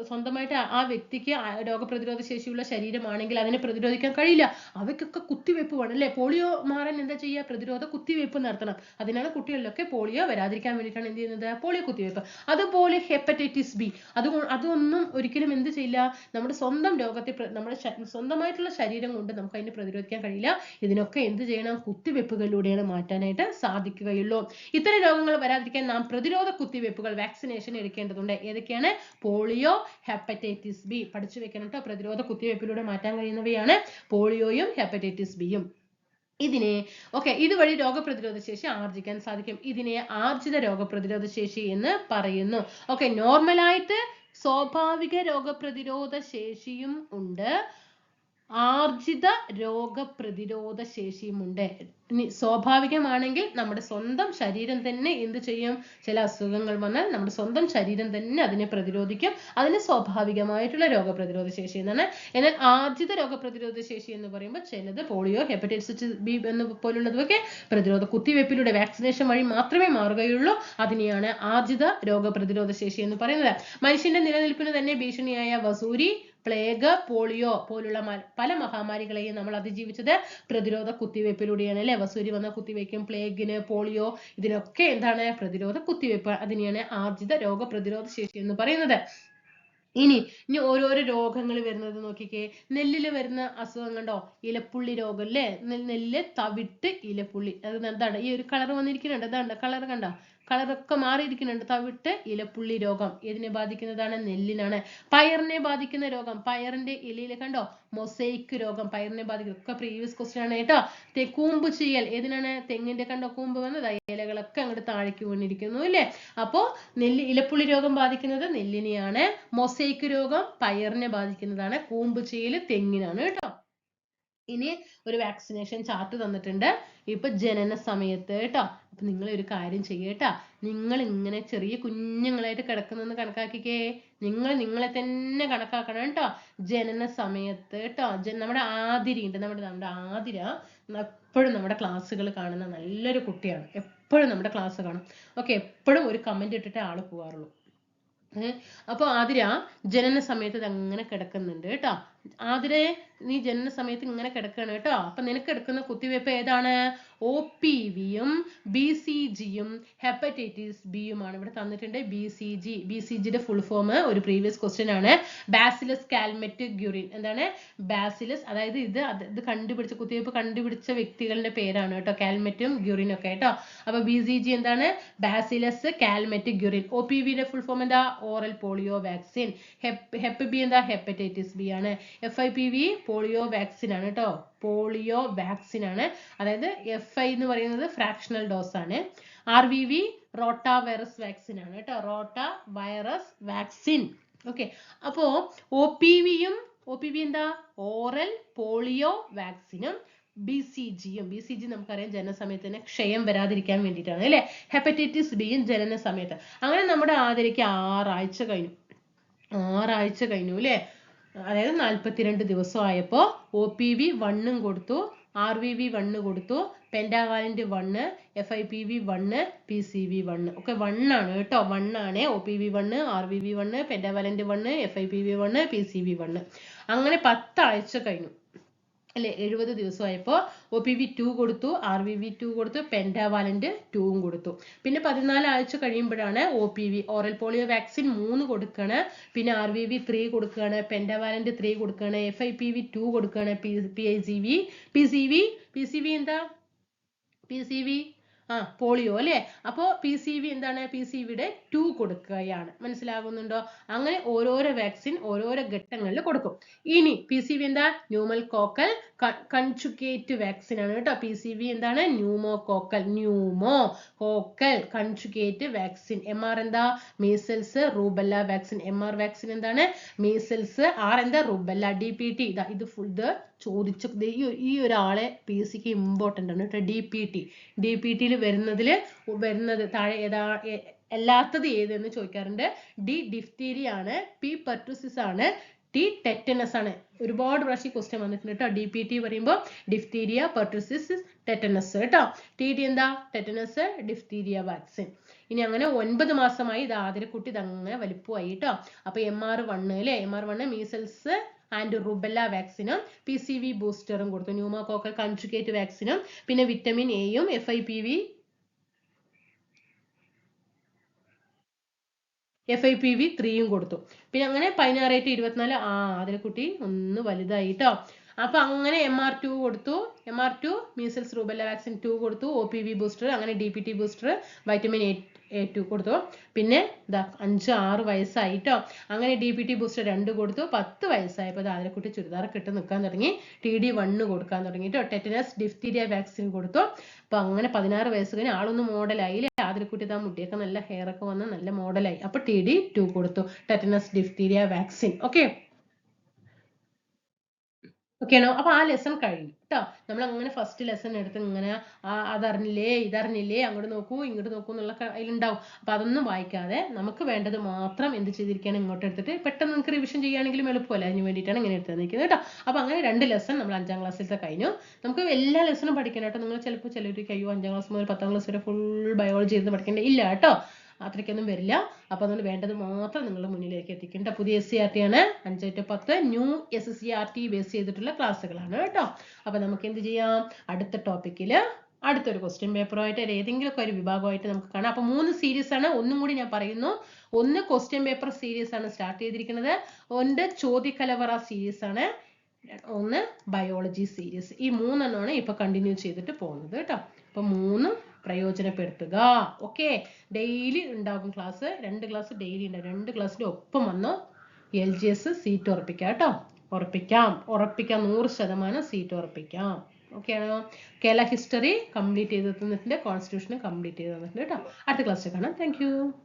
സ്വന്തമായിട്ട് ആ- വ്യക്തിക്ക് രോഗപ്രതിരോധ ശേഷിയുള്ള ശരീരമാണെങ്കിൽ അതിനെ പ്രതിരോധിക്കാൻ കഴിയില്ല. അവയ്ക്കൊക്കെ കുത്തിവെപ്പ് വേണം അല്ലേ? പോളിയോ മാറാൻ എന്താ ചെയ്യുക? പ്രതിരോധ കുത്തിവെപ്പ് നടത്തണം. അതിനാണ് കുട്ടികളിലൊക്കെ പോളിയോ വരാതിരിക്കാൻ വേണ്ടിയിട്ടാണ് എന്ത് ചെയ്യുന്നത്? പോളിയോ കുത്തിവെപ്പ്. അതുപോലെ ഹെപ്പറ്റൈറ്റിസ് ബി. അത് അതൊന്നും ഒരിക്കലും എന്ത് ചെയ്യില്ല. നമ്മുടെ സ്വന്തം രോഗത്തെ നമ്മുടെ സ്വന്തമായിട്ടുള്ള ശരീരം കൊണ്ട് നമുക്ക് അതിനെ പ്രതിരോധിക്കാൻ കഴിയില്ല. ഇതിനൊക്കെ എന്ത് ചെയ്യണം? കുത്തിവെപ്പുകളിലൂടെയാണ് മാറ്റാനായിട്ട് സാധിക്കുകയുള്ളൂ. ഇത്തരം രോഗങ്ങൾ വരാതിരിക്കാൻ നാം പ്രതിരോധ കുത്തിവെപ്പുകൾ വാക്സിനേഷൻ എടുക്കേണ്ടതുണ്ട്. ഏതൊക്കെയാണ്? പോളിയോ ഹെപ്പറ്റൈറ്റിസ് ബി പഠിച്ചു വെക്കണം കേട്ടോ പ്രതിരോധ കുത്തിവെപ്പിലൂടെ മാറ്റാൻ കഴിയുന്നവയാണ് പോളിയോയും ഹെപ്പറ്റൈറ്റിസ് ബിയും ഇതിനെ ഓക്കെ ഇതുവഴി രോഗപ്രതിരോധ ശേഷി ആർജിക്കാൻ സാധിക്കും. ഇതിനെ ആർജിത രോഗപ്രതിരോധ ശേഷി എന്ന് പറയുന്നു. ഓക്കെ നോർമലായിട്ട് സ്വാഭാവിക രോഗപ്രതിരോധ ശേഷിയും ഉണ്ട്. ആർജിത രോഗപ്രതിരോധ ശേഷിയുമുണ്ട്. സ്വാഭാവികമാണെങ്കിൽ നമ്മുടെ സ്വന്തം ശരീരം തന്നെ എന്ത് ചെയ്യും? ചില അസുഖങ്ങൾ വന്നാൽ നമ്മുടെ സ്വന്തം ശരീരം തന്നെ അതിനെ പ്രതിരോധിക്കും. അതിന് സ്വാഭാവികമായിട്ടുള്ള രോഗപ്രതിരോധ ശേഷി എന്നാണ്. എന്നാൽ ആർജിത രോഗപ്രതിരോധ ശേഷി എന്ന് പറയുമ്പോൾ ചിലത് പോളിയോ ഹെപ്പറ്റൈറ്റിസ് ബി എന്ന് പോലുള്ളതൊക്കെ പ്രതിരോധ കുത്തിവെപ്പിലൂടെ വാക്സിനേഷൻ വഴി മാത്രമേ മാറുകയുള്ളൂ. അതിനെയാണ് ആർജിത രോഗപ്രതിരോധ ശേഷി എന്ന് പറയുന്നത്. മനുഷ്യന്റെ നിലനിൽപ്പിന് തന്നെ ഭീഷണിയായ വസൂരി പ്ലേഗ് പോളിയോ പോലുള്ള പല മഹാമാരികളെയും നമ്മൾ അതിജീവിച്ചത് പ്രതിരോധ കുത്തിവയ്പ്പിലൂടെയാണ് അല്ലെ? വസൂരി വന്ന കുത്തിവയ്ക്കും പ്ലേഗിന് പോളിയോ ഇതിനൊക്കെ എന്താണ് പ്രതിരോധ കുത്തിവയ്പ്പ്? അതിനെയാണ് ആർജിത രോഗപ്രതിരോധ ശേഷി എന്ന് പറയുന്നത്. ഇനി ഇനി ഓരോരോ രോഗങ്ങൾ വരുന്നത് നോക്കിക്കേ. നെല്ലിൽ വരുന്ന അസുഖം കണ്ടോ? ഇലപ്പുള്ളി രോഗം അല്ലേ? നെല്ല് തവിട്ട് ഇലപ്പുള്ളി. അത് എന്താണ്? ഈ ഒരു കളർ വന്നിരിക്കുന്നുണ്ട്. അതാണ്ട് കളർ കണ്ടോ? കളറൊക്കെ മാറിയിരിക്കുന്നുണ്ട്. തവിട്ട് ഇലപ്പുള്ളി രോഗം. ഇതിനെ ബാധിക്കുന്നതാണ്? നെല്ലിനാണ്. പയറിനെ ബാധിക്കുന്ന രോഗം. പയറിന്റെ ഇലയിൽ കണ്ടോ? മൊസൈക്ക് രോഗം. പയറിനെ ബാധിക്കും ഒക്കെ പ്രീവിയസ് ക്വസ്റ്റ്യൻ ആണ് കേട്ടോ. കൂമ്പ് ചെയ്യൽ ഏതിനാണ്? തെങ്ങിന്റെ കണ്ടോ കൂമ്പ് വന്നത്? ഇലകളൊക്കെ അങ്ങോട്ട് താഴേക്ക് വീണിരിക്കുന്നു അല്ലേ? അപ്പോ നെല്ല് ഇലപ്പുള്ളി രോഗം ബാധിക്കുന്നത് നെല്ലിനെയാണ്. മൊസൈക്ക് രോഗം പയറിനെ ബാധിക്കുന്നതാണ്. കൂമ്പ് ചെയ്യൽ തെങ്ങിനാണ് കേട്ടോ. ഇനി ഒരു വാക്സിനേഷൻ ചാർട്ട് തന്നിട്ടുണ്ട്. ഇപ്പൊ ജനന സമയത്ത് കേട്ടോ. അപ്പൊ നിങ്ങൾ ഒരു കാര്യം ചെയ്യട്ടാ നിങ്ങൾ ഇങ്ങനെ ചെറിയ കുഞ്ഞുങ്ങളായിട്ട് കിടക്കുന്നെന്ന് കണക്കാക്കിക്കേ. നിങ്ങൾ നിങ്ങളെ തന്നെ കണക്കാക്കണം കേട്ടോ. ജനന സമയത്ത് കേട്ടോ. നമ്മുടെ ആതിരി ഉണ്ട്. നമ്മുടെ നമ്മുടെ ആതിര എപ്പോഴും നമ്മുടെ ക്ലാസ്സുകൾ കാണുന്ന നല്ലൊരു കുട്ടിയാണ്. എപ്പോഴും നമ്മുടെ ക്ലാസ് കാണും. ഓക്കെ എപ്പോഴും ഒരു കമന്റ് ഇട്ടിട്ടേ ആൾ പോവാറുള്ളൂ. അപ്പോൾ അപ്പൊ ആതിര ജനന സമയത്ത് ഇത് അങ്ങനെ കിടക്കുന്നുണ്ട് കേട്ടോ. ആതിരയെ നീ ജനന സമയത്ത് ഇങ്ങനെ കിടക്കുകയാണ് കേട്ടോ. അപ്പൊ നിനക്ക് എടുക്കുന്ന കുത്തിവയ്പ് ഏതാണ്? ഒ പി വിയും ബി സി ജിയും ഹെപ്പറ്റൈറ്റിസ് ബിയുമാണ് ഇവിടെ തന്നിട്ടുണ്ട്. B C G B C ജിയുടെ ഫുൾ ഫോം ഒരു പ്രീവിയസ് ക്വസ്റ്റ്യൻ ആണ്. ബാസിലസ് കാൽമെറ്റ് ഗ്യൂറിൻ എന്താണ്? ബാസിലസ് അതായത് ഇത് ഇത് കണ്ടുപിടിച്ച കുത്തിവയ്പ് കണ്ടുപിടിച്ച വ്യക്തികളുടെ പേരാണ് കേട്ടോ. കാൽമെറ്റും ഗ്യൂറിനും ഒക്കെ കേട്ടോ. അപ്പൊ ബി സി ജി എന്താണ്? Bacillus Calmette Guerin O P വിയുടെ ഫുൾ ഫോം എന്താ? Oral polio vaccine hep hep B എന്താ? ഹെപ്പറ്റൈറ്റിസ് ബി ആണ്. F I P V polio vaccine ആണ് കേട്ടോ പോളിയോ വാക്സിൻ ആണ്. അതായത് എഫ് ഐ എന്ന് പറയുന്നത് ഫ്രാക്ഷണൽ ഡോസ് ആണ്. R V V rota virus vaccine ആണ് കേട്ടോ റോട്ട വൈറസ് വാക്സിൻ ഓക്കെ അപ്പോ ഒ പി വിയും ഒ പി വി എന്താ? ഓറൽ പോളിയോ വാക്സിനും ബി സി ജിയും ബി സി ജി നമുക്കറിയാം ജനനസമയത്ത് തന്നെ ക്ഷയം വരാതിരിക്കാൻ വേണ്ടിയിട്ടാണ് അല്ലെ? ഹെപ്പറ്റൈറ്റിസ് ബിയും ജനന സമയത്ത് അങ്ങനെ നമ്മുടെ ആതിരയ്ക്ക് ആറാഴ്ച കഴിഞ്ഞു. ആറാഴ്ച കഴിഞ്ഞു അല്ലേ? അതായത് നാൽപ്പത്തിരണ്ട് ദിവസം ആയപ്പോൾ ഒ പി വി വണ്ണും കൊടുത്തു ആർ വി വി വണ്ണ് കൊടുത്തു പെൻഡാവാലിന്റെ one F I P V one P C V one ഒക്കെ വണ്ണാണ് കേട്ടോ. വണ്ണാണ് O P V one R V V one പെൻഡാവാലിന്റെ one F I P V one P C V one അങ്ങനെ പത്താഴ്ച കഴിഞ്ഞു. അല്ലെ എഴുപത് ദിവസമായപ്പോൾ ഒ പി വി ടു കൊടുത്തു ആർ വി വി ടു കൊടുത്തു പെൻഡാവാലന്റ് ടൂവും കൊടുത്തു. പിന്നെ പതിനാല് ആഴ്ച കഴിയുമ്പോഴാണ് O P V oral polio vaccine മൂന്ന് കൊടുക്കുകയാണ് പിന്നെ ആർ വി വി ത്രീ കൊടുക്കുകയാണ് പെൻഡാവാലന്റ് ത്രീ കൊടുക്കുകയാണ് F I P V two കൊടുക്കുകയാണ് P P I C V P C V P C V എന്താ? പി സി വി ആ polio അല്ലേ? അപ്പോൾ പി സി വി എന്താണ്? പി സി വിയുടെ two കൊടുക്കുകയാണ്. മനസ്സിലാകുന്നുണ്ടോ? അങ്ങനെ ഓരോരോ വാക്സിൻ ഓരോരോ ഘട്ടങ്ങളിൽ കൊടുക്കും. ഇനി പി സി വി എന്താ? ന്യൂമൽ കോക്കൽ കൺചുഗേറ്റ് വാക്സിൻ ആണ് കേട്ടോ. പി സി വി എന്താണ്? Pneumococcal pneumococcal conjugate vaccine M R എന്താ? Measles rubella vaccine M R vaccine എന്താണ്? മീസൽസ് ആർ എന്താ? റൂബല്ല ഡി പി ടി ഇതാ ഇത് ഫുൾ ഇത് ചോദിച്ചു. ഈ ഒരാളെ പി സിക്ക് ഇമ്പോർട്ടന്റ് ആണ് കേട്ടോ. D P T D P ടിയിൽ വരുന്നതിൽ വരുന്നത് താഴെ ഏതാ? അല്ലാത്തത് ഏതെന്ന് ചോദിക്കാറുണ്ട്. ഡി ഡിഫ്തീരിയ ആണ്. പി പെർട്ടുസിസ് ആണ്. ടി ടെറ്റനസ് ആണ്. ഒരുപാട് പ്രാവശ്യം ക്വസ്റ്റ്യൻ വന്നിട്ടുണ്ട് കേട്ടോ. ഡി പി ടി പറയുമ്പോൾ ഡിഫ്തീരിയ പെർട്ടിസിസ് ടെറ്റനസ് കേട്ടോ. ടി ടി എന്താ? ടെറ്റനസ് ഡിഫ്തീരിയ വാക്സിൻ ഇനി അങ്ങനെ ഒൻപത് മാസമായി ഇത് ആതിരക്കുട്ടി ഇതങ്ങനെ വലിപ്പമായി കേട്ടോ. അപ്പൊ എം ആർ വണ്ണ് അല്ലെ? M R one measles and rubella വാക്സിനും പി സി വി ബൂസ്റ്ററും കൊടുത്തു. ന്യൂമോകോക്കൽ കൺജുഗേറ്റ് വാക്സിനും പിന്നെ വിറ്റമിൻ എയും F I P V F I P V ത്രീയും കൊടുത്തു. പിന്നെ അങ്ങനെ പതിനാറ് ടു ഇരുപത്തിനാല് ആ അതിലെ കുട്ടി ഒന്ന് വലുതായി കേട്ടോ അപ്പൊ അങ്ങനെ എം ആർ ടു കൊടുത്തു. M R two measles rubella vaccine two കൊടുത്തു. ഒ പി വി ബൂസ്റ്റർ അങ്ങനെ D P T booster vitamin A two കൊടുത്തു. പിന്നെ ഇതാ അഞ്ച് ആറ് വയസ്സായി ട്ടോ അങ്ങനെ ഡി പി ടി ബൂസ്റ്റർ രണ്ട് കൊടുത്തു. പത്ത് വയസ്സായപ്പോൾ അത് ആതിരക്കുട്ടി ചുരിദാറൊക്കെ ഇട്ട് നിൽക്കാൻ തുടങ്ങി. ടി ഡി വണ്ണ് കൊടുക്കാൻ തുടങ്ങി ട്ടോ ടെറ്റനസ് ഡിഫ്തീരിയ വാക്സിൻ കൊടുത്തു. അപ്പൊ അങ്ങനെ പതിനാറ് വയസ്സ് കഴിഞ്ഞ് ആളൊന്ന് മോഡലായി അല്ലേ ആതിരക്കുട്ടി താ മുടിയൊക്കെ നല്ല ഹെയർ ഒക്കെ വന്ന് നല്ല മോഡലായി അപ്പൊ ടി ഡി ടു കൊടുത്തു. Tetanus diphtheria vaccine okay okay ആണോ അപ്പൊ ആ ലെസൺ കഴിഞ്ഞു. കേട്ടോ നമ്മൾ അങ്ങനെ ഫസ്റ്റ് ലെസൺ എടുത്ത് ഇങ്ങനെ അതറിഞ്ഞില്ലേ ഇതറിഞ്ഞില്ലേ അങ്ങോട്ട് നോക്കൂ ഇങ്ങോട്ട് നോക്കൂ എന്നുള്ള അതിലുണ്ടാവും. അപ്പൊ അതൊന്നും വായിക്കാതെ നമുക്ക് വേണ്ടത് മാത്രം എന്ത് ചെയ്തിരിക്കുകയാണ് ഇങ്ങോട്ട് എടുത്തിട്ട് പെട്ടെന്ന് നിങ്ങൾക്ക് റിവിഷൻ ചെയ്യുകയാണെങ്കിലും എളുപ്പമല്ല? അതിന് വേണ്ടിയിട്ടാണ് ഇങ്ങനെ എടുത്ത് നിൽക്കുന്നത് കേട്ടോ അപ്പൊ അങ്ങനെ രണ്ട് ലെസൺ നമ്മൾ അഞ്ചാം ക്ലാസ്സിലത്തെ കഴിഞ്ഞു. നമുക്ക് എല്ലാ ലെസണും പഠിക്കണം കേട്ടോ നിങ്ങൾ ചിലപ്പോൾ ചിലവർക്ക് അയ്യോ അഞ്ചാം ക്ലാസ് മുതൽ പത്താം ക്ലാസ് വരെ ഫുൾ ബയോളജി ഇരുന്ന് പഠിക്കേണ്ട ഇല്ല കേട്ടോ അത്രയ്ക്കൊന്നും വരില്ല. അപ്പൊ അതുകൊണ്ട് വേണ്ടത് മാത്രം നിങ്ങളുടെ മുന്നിലേക്ക് എത്തിക്കേണ്ട പുതിയ എസ് സി ആർ ടി ആണ്. അഞ്ച് ടു പത്ത് new S C R T base ചെയ്തിട്ടുള്ള ക്ലാസ്സുകളാണ് കേട്ടോ അപ്പൊ നമുക്ക് എന്ത് ചെയ്യാം? അടുത്ത ടോപ്പിക്കിൽ അടുത്തൊരു ക്വസ്റ്റ്യൻ പേപ്പറുമായിട്ട് ഏതെങ്കിലുമൊക്കെ ഒരു വിഭാഗമായിട്ട് നമുക്ക് കാണാം. അപ്പൊ മൂന്ന് സീരീസ് ആണ്. ഒന്നും കൂടി ഞാൻ പറയുന്നു. ഒന്ന് ക്വസ്റ്റ്യൻ പേപ്പർ സീരീസ് ആണ് സ്റ്റാർട്ട് ചെയ്തിരിക്കുന്നത്. ഒന്ന് ചോദ്യകലവറ സീരീസ് ആണ്. ഒന്ന് ബയോളജി സീരീസ് ഈ മൂന്നെണ്ണമാണ് ഇപ്പൊ കണ്ടിന്യൂ ചെയ്തിട്ട് പോകുന്നത് കേട്ടോ അപ്പൊ മൂന്ന് പ്രയോജനപ്പെടുത്തുക. ഓക്കെ ഡെയിലി ഉണ്ടാകും ക്ലാസ് രണ്ട് ക്ലാസ് ഡെയിലി ഉണ്ടാകും രണ്ട് ക്ലാസ്സിന്റെ ഒപ്പം വന്ന് എൽ ജി എസ് സീറ്റ് ഉറപ്പിക്കാം കേട്ടോ. ഉറപ്പിക്കാം. ഉറപ്പിക്കാം നൂറ് ശതമാനം സീറ്റ് ഉറപ്പിക്കാം. ഓക്കെ ആണോ? കേരള ഹിസ്റ്ററി കംപ്ലീറ്റ് ചെയ്ത് തന്നിട്ടുണ്ട്. കോൺസ്റ്റിറ്റ്യൂഷൻ കംപ്ലീറ്റ് ചെയ്ത് തന്നിട്ടുണ്ട് കേട്ടോ. അടുത്ത ക്ലാസ്സിൽ കാണാം. താങ്ക്